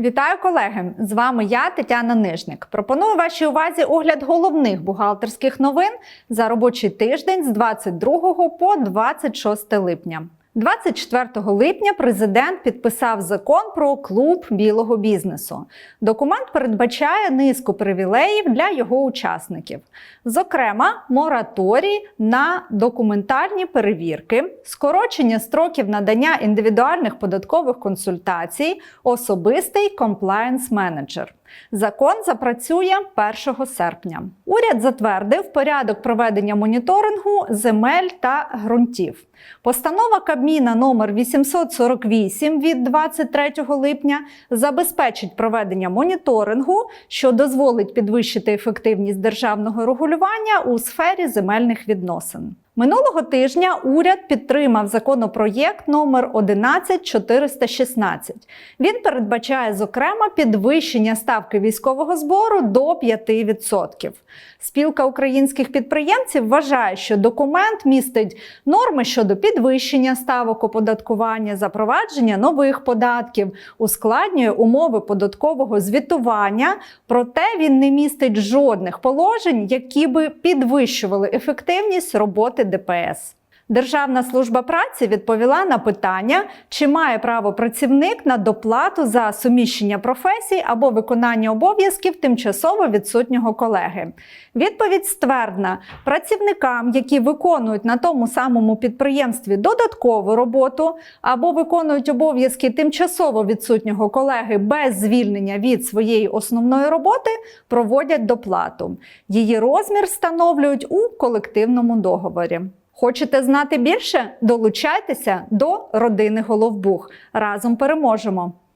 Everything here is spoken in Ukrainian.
Вітаю колеги! З вами я, Тетяна Нижник. Пропоную вашій увазі огляд головних бухгалтерських новин за робочий тиждень з 22 по 26 липня. 24 липня президент підписав закон про клуб білого бізнесу. Документ передбачає низку привілеїв для його учасників, зокрема, мораторій на документальні перевірки, скорочення строків надання індивідуальних податкових консультацій, особистий комплаєнс менеджер. Закон запрацює 1 серпня. Уряд затвердив порядок проведення моніторингу земель та ґрунтів. Постанова Кабміна номер 848 від 23 липня забезпечить проведення моніторингу, що дозволить підвищити ефективність державного регулювання у сфері земельних відносин. Минулого тижня уряд підтримав законопроєкт номер 11416. Він передбачає, зокрема, підвищення ставки військового збору до 5%. Спілка українських підприємців вважає, що документ містить норми щодо підвищення ставок оподаткування, запровадження нових податків, ускладнює умови податкового звітування, проте він не містить жодних положень, які би підвищували ефективність роботи ДПС. Державна служба праці відповіла на питання, чи має право працівник на доплату за суміщення професій або виконання обов'язків тимчасово відсутнього колеги. Відповідь ствердна: працівникам, які виконують на тому самому підприємстві додаткову роботу або виконують обов'язки тимчасово відсутнього колеги без звільнення від своєї основної роботи, проводять доплату. Її розмір встановлюють у колективному договорі. Хочете знати більше? Долучайтеся до родини Головбух. Разом переможемо!